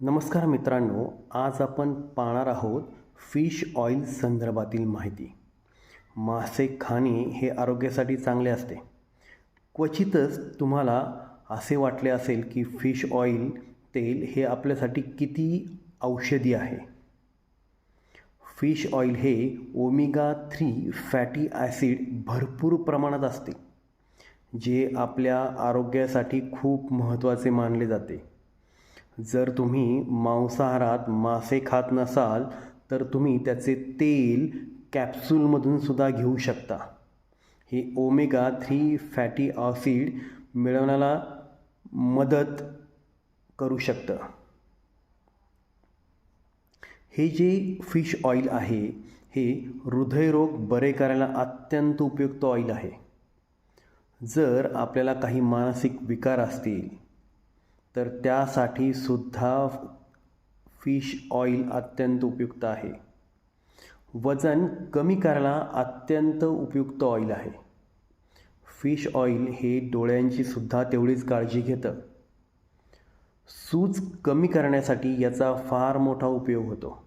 नमस्कार मित्रांनो आज आपण पाहणार आहोत फिश ऑइल संदर्भातील माहिती. मासे खाणे हे आरोग्यासाठी चांगले असते. क्वचितच तुम्हाला असे वाटले असेल की फिश ऑइल तेल हे आपल्यासाठी किती औषधी आहे. फिश ऑइल हे ओमेगा थ्री फॅटी ॲसिड भरपूर प्रमाणात असते जे आपल्या आरोग्यासाठी खूप महत्त्वाचे मानले जाते. जर तुम्ही मांसाहारात मासे खात नसाल तर तुम्ही त्याचे तेल कॅप्सूलमधून सुद्धा घेऊ शकता. हे ओमेगा थ्री फॅटी ऑसिड मिळवण्याला मदत करू शकतं. हे जे फिश ऑइल आहे हे हृदयरोग बरे करायला अत्यंत उपयुक्त ऑइल आहे. जर आपल्याला काही मानसिक विकार असतील तर त्यासाठी सुद्धा फिश ऑइल अत्यंत उपयुक्त आहे. वजन कमी करायला अत्यंत उपयुक्त ऑइल आहे. फिश ऑइल हे डोळ्यांची सुद्धा तेवढीच काळजी घेतं. सूज कमी करण्यासाठी याचा फार मोठा उपयोग होतो.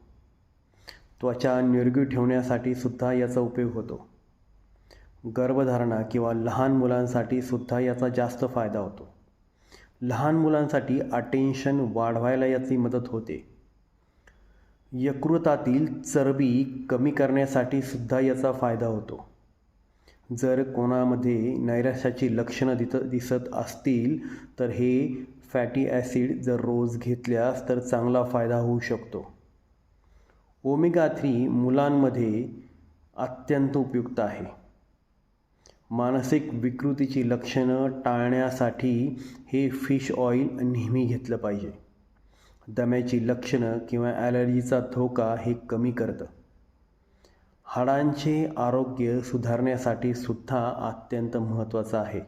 त्वचा निरोगी ठेवण्यासाठी सुद्धा याचा उपयोग होतो. गर्भधारणा किंवा लहान मुलांसाठी सुद्धा याचा जास्त फायदा होतो. लहान मुलांसाठी अटेन्शन वाढवायला याची मदत होते. यकृतातील चरबी कमी करण्यासाठी सुद्धा याचा फायदा होतो. जर कोणामध्ये नैराश्याची लक्षणं दित दिसत असतील तर हे फॅटी ॲसिड जर रोज घेतल्यास तर चांगला फायदा होऊ शकतो. ओमेगा थ्री मुलांमध्ये अत्यंत उपयुक्त आहे. मानसिक विकृतीची लक्षणं टाळण्यासाठी हे फिश ऑइल नेहमी घेतलं पाहिजे. दम्याची लक्षणं किंवा ॲलर्जीचा धोका हे कमी करतं. हाडांचे आरोग्य सुधारण्यासाठी सुद्धा अत्यंत महत्त्वाचं आहे.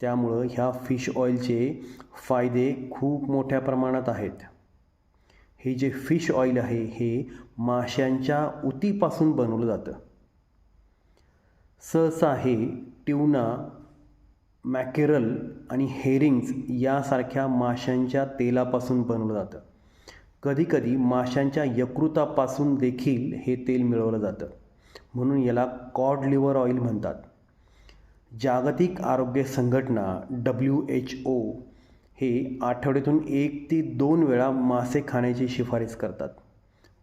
त्यामुळं ह्या फिश ऑइलचे फायदे खूप मोठ्या प्रमाणात आहेत. हे जे फिश ऑइल आहे हे माशांच्या उतीपासून बनवलं जातं. सहसा हे ट्यूना मॅकेरल आणि हेरिंग्ज यासारख्या माशांच्या तेलापासून बनवलं जातं. कधीकधी माशांच्या यकृतापासून देखील हे तेल मिळवलं जातं. म्हणून याला कॉड लिव्हर ऑइल म्हणतात. जागतिक आरोग्य संघटना डब्ल्यू एच ओ हे आठवड्यातून एक ते दोन वेळा मासे खाण्याची शिफारस करतात.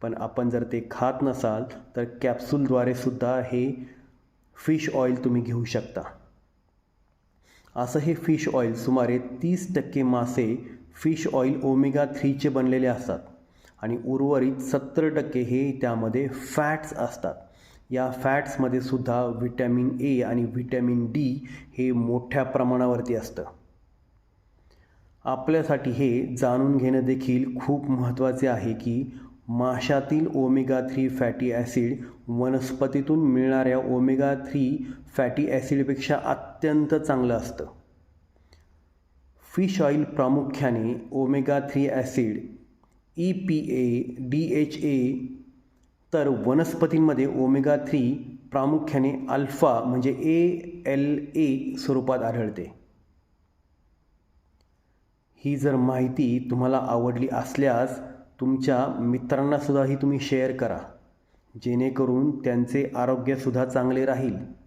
पण आपण जर ते खात नसाल तर कॅप्सूलद्वारे सुद्धा हे फिश ऑइल तुम्ही घेऊ शकता. असं हे फिश ऑइल सुमारे तीस टक्के मासे फिश ऑइल ओमेगा थ्रीचे बनलेले असतात आणि उर्वरित सत्तर टक्के हे त्यामध्ये फॅट्स असतात. या फॅट्समध्ये सुद्धा व्हिटॅमिन ए आणि व्हिटॅमिन डी हे मोठ्या प्रमाणावरती असतं. आपल्यासाठी हे जाणून घेणं देखील खूप महत्त्वाचे आहे की माशातील ओमेगा थ्री फॅटी ॲसिड वनस्पतीतून मिळणाऱ्या ओमेगा थ्री फॅटी ॲसिडपेक्षा अत्यंत चांगलं असतं. फिश ऑइल प्रामुख्याने omega three acid E P A D H A तर वनस्पतींमध्ये ओमेगा थ्री प्रामुख्याने अल्फा म्हणजे ए एल ए स्वरूपात आढळते. ही जर माहिती तुम्हाला आवडली असल्यास तुमच्या मित्रांनासुद्धा ही तुम्ही शेअर करा. जेणेकरून त्यांचे आरोग्यसुद्धा चांगले राहील.